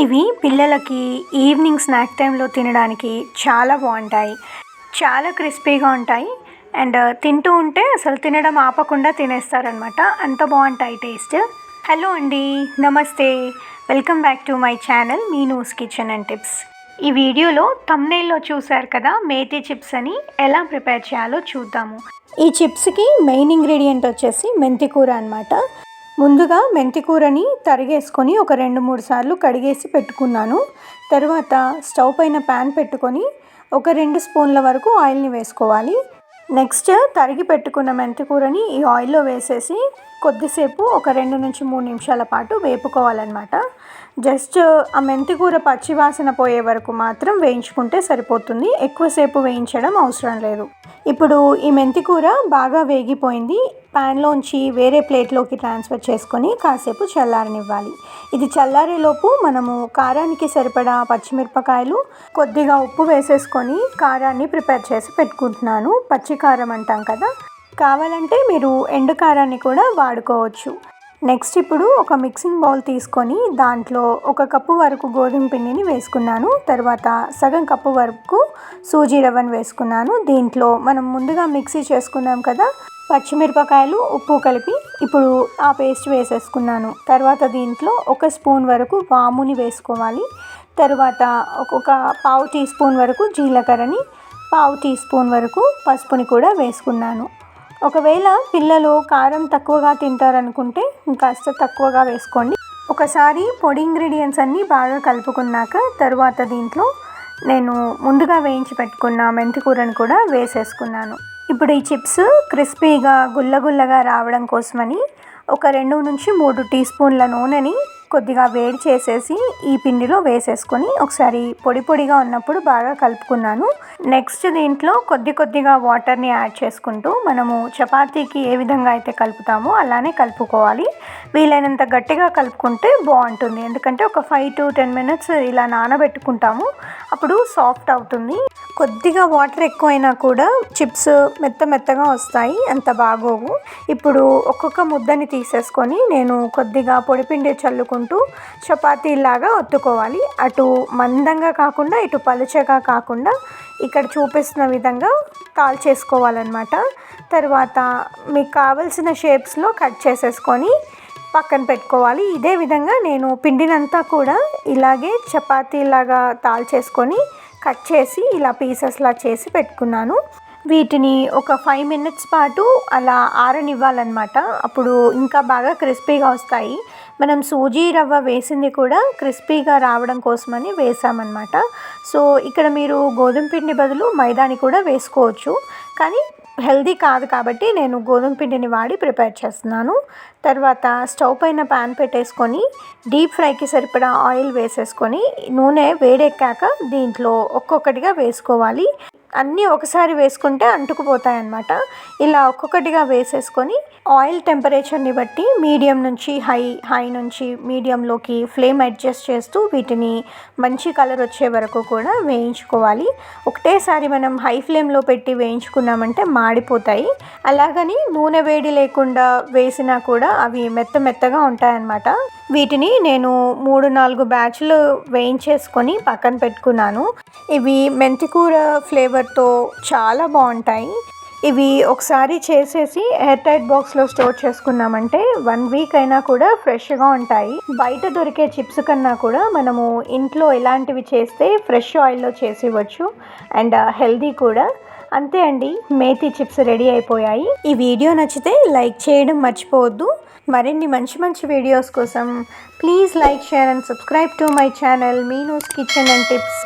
ఇవి పిల్లలకి evening snack టైంలో తినడానికి చాలా బాగుంటాయి. చాలా క్రిస్పీగా ఉంటాయి. అండ్ uh, తింటూ ఉంటే అసలు తినడం ఆపకుండా తినేస్తారనమాట అంత బాగుంటాయి టేస్ట్ హలో అండి. నమస్తే. Welcome back to my channel Meenu's kitchen and tips ఈ వీడియోలో తమ్నేల్లో చూశారు కదా మేతి చిప్స్ అని. ఎలా ప్రిపేర్ చేయాలో చూద్దాము. ఈ చిప్స్కి మెయిన్ ఇంగ్రీడియంట్ వచ్చేసి మెంతికూర అనమాట ముందుగా మెంతికూరని తరిగేసుకొని ఒక రెండు మూడు సార్లు కడిగేసి పెట్టుకున్నాను. తర్వాత స్టవ్ పైన ప్యాన్ పెట్టుకొని ఒక రెండు స్పూన్ల వరకు ఆయిల్ని వేసుకోవాలి. నెక్స్ట్ తరిగి పెట్టుకున్న మెంతి కూరని ఈ ఆయిల్లో వేసేసి కొద్దిసేపు ఒక రెండు నుంచి మూడు నిమిషాల పాటు వేపుకోవాలన్నమాట. జస్ట్ ఆ మెంతి కూర పచ్చి వాసన పోయే వరకు మాత్రం వేయించుకుంటే సరిపోతుంది. ఎక్కువసేపు వేయించడం అవసరం లేదు. ఇప్పుడు ఈ మెంతి కూర బాగా వేగిపోయింది. ప్యాన్లోంచి వేరే ప్లేట్లోకి ట్రాన్స్ఫర్ చేసుకొని కాసేపు చల్లారనివ్వాలి. ఇది చల్లారేలోపు మనము కారానికి సరిపడా పచ్చిమిరపకాయలు కొద్దిగా ఉప్పు వేసేసుకొని కారాన్ని ప్రిపేర్ చేసి పెట్టుకుంటున్నాను. పచ్చి కారం అంటాం కదా. కావాలంటే మీరు ఎండు కారాన్ని కూడా వాడుకోవచ్చు. నెక్స్ట్ ఇప్పుడు ఒక మిక్సింగ్ బౌల్ తీసుకొని దాంట్లో ఒక కప్పు వరకు గోధుమ పిండిని వేసుకున్నాను. తర్వాత సగం కప్పు వరకు సూజీ రవ్వను వేసుకున్నాను. దీంట్లో మనం ముందుగా మిక్సీ చేసుకున్నాం కదా పచ్చిమిరపకాయలు ఉప్పు కలిపి ఇప్పుడు ఆ పేస్ట్ వేసేసుకున్నాను. తర్వాత దీంట్లో ఒక స్పూన్ వరకు వాముని వేసుకోవాలి. తర్వాత ఒక్కొక్క పావు టీ స్పూన్ వరకు జీలకర్రని పావు టీ స్పూన్ వరకు పసుపుని కూడా వేసుకున్నాను. ఒకవేళ పిల్లలు కారం తక్కువగా తింటారనుకుంటే కాస్త తక్కువగా వేసుకోండి. ఒకసారి పొడి ఇంగ్రీడియంట్స్ అన్నీ బాగా కలుపుకున్నాక తర్వాత దీంట్లో నేను ముందుగా వేయించి పెట్టుకున్న మెంతికూరను కూడా వేసేసుకున్నాను. ఇప్పుడు ఈ చిప్స్ క్రిస్పీగా గుల్లగుల్లగా రావడం కోసమని ఒక రెండు నుంచి మూడు టీ స్పూన్ల నూనెని కొద్దిగా వేడి చేసేసి ఈ పిండిలో వేసేసుకొని ఒకసారి పొడి పొడిగా ఉన్నప్పుడు బాగా కలుపుకున్నాను. నెక్స్ట్ దీంట్లో కొద్ది కొద్దిగా వాటర్ని యాడ్ చేసుకుంటూ మనము చపాతీకి ఏ విధంగా అయితే కలుపుతామో అలానే కలుపుకోవాలి. వీలైనంత గట్టిగా కలుపుకుంటే బాగుంటుంది. ఎందుకంటే ఒక ఫైవ్ టు టెన్ మినిట్స్ ఇలా నానబెట్టుకుంటాము. అప్పుడు సాఫ్ట్ అవుతుంది. కొద్దిగా వాటర్ ఎక్కువైనా కూడా చిప్స్ మెత్త మెత్తగా వస్తాయి అంత బాగోవు. ఇప్పుడు ఒక్కొక్క ముద్దని తీసేసుకొని నేను కొద్దిగా పొడిపిండి చల్లుకుంటూ చపాతీలాగా ఒత్తుకోవాలి. అటు మందంగా కాకుండా ఇటు పలుచగా కాకుండా ఇక్కడ చూపిస్తున్న విధంగా కాల్ చేసుకోవాలన్నమాట. తర్వాత మీకు కావలసిన షేప్స్లో కట్ చేసేసుకొని పక్కన పెట్టుకోవాలి. ఇదే విధంగా నేను పిండినంతా కూడా ఇలాగే చపాతీలాగా తాల్ చేసుకొని కట్ చేసి ఇలా పీసెస్లా చేసి పెట్టుకున్నాను. వీటిని ఒక ఫైవ్ మినిట్స్ పాటు అలా ఆరనివ్వాలన్నమాట. అప్పుడు ఇంకా బాగా క్రిస్పీగా వస్తాయి. మనం సూజీ రవ్వ వేసింది కూడా క్రిస్పీగా రావడం కోసమని వేసామన్నమాట. సో ఇక్కడ మీరు గోధుమ పిండి బదులు మైదాని కూడా వేసుకోవచ్చు. కానీ హెల్దీ కాదు కాబట్టి నేను గోధుమ పిండిని వాడి ప్రిపేర్ చేస్తున్నాను. తర్వాత స్టవ్ పైన ప్యాన్ పెట్టేసుకొని డీప్ ఫ్రైకి సరిపడా ఆయిల్ వేసేసుకొని నూనె వేడెక్కాక దీంట్లో ఒక్కొక్కటిగా వేసుకోవాలి. అన్నీ ఒకసారి వేసుకుంటే అంటుకుపోతాయి అన్నమాట ఇలా ఒక్కొక్కటిగా వేసేసుకొని ఆయిల్ టెంపరేచర్ని బట్టి మీడియం నుంచి హై హై నుంచి మీడియంలోకి ఫ్లేమ్ అడ్జస్ట్ చేస్తూ వీటిని మంచి కలర్ వచ్చే వరకు కూడా వేయించుకోవాలి. ఒకటేసారి మనం హై ఫ్లేమ్లో పెట్టి వేయించుకున్నామంటే మాడిపోతాయి. అలాగని నూనె వేడి లేకుండా వేసినా కూడా అవి మెత్త మెత్తగా ఉంటాయన్నమాట. వీటిని నేను మూడు నాలుగు బ్యాచ్లు వేయించేసుకొని పక్కన పెట్టుకున్నాను. ఇవి మెంతికూర ఫ్లేవర్ ఫ్లేవర్తో చాలా బాగుంటాయి. ఇవి ఒకసారి చేసేసి ఎయిర్ టైట్ బాక్స్లో స్టోర్ చేసుకున్నామంటే వన్ వీక్ అయినా కూడా ఫ్రెష్గా ఉంటాయి. బయట దొరికే చిప్స్ కన్నా కూడా మనము ఇంట్లో ఇలాంటివి చేస్తే ఫ్రెష్ ఆయిల్లో చేసివచ్చు అండ్ హెల్దీ కూడా. అంతే అండి మేతి చిప్స్ రెడీ అయిపోయాయి. ఈ వీడియో నచ్చితే లైక్ చేయడం మర్చిపోవద్దు. మరిన్ని మంచి మంచి వీడియోస్ కోసం please like share and subscribe to my channel Meenu's kitchen and tips.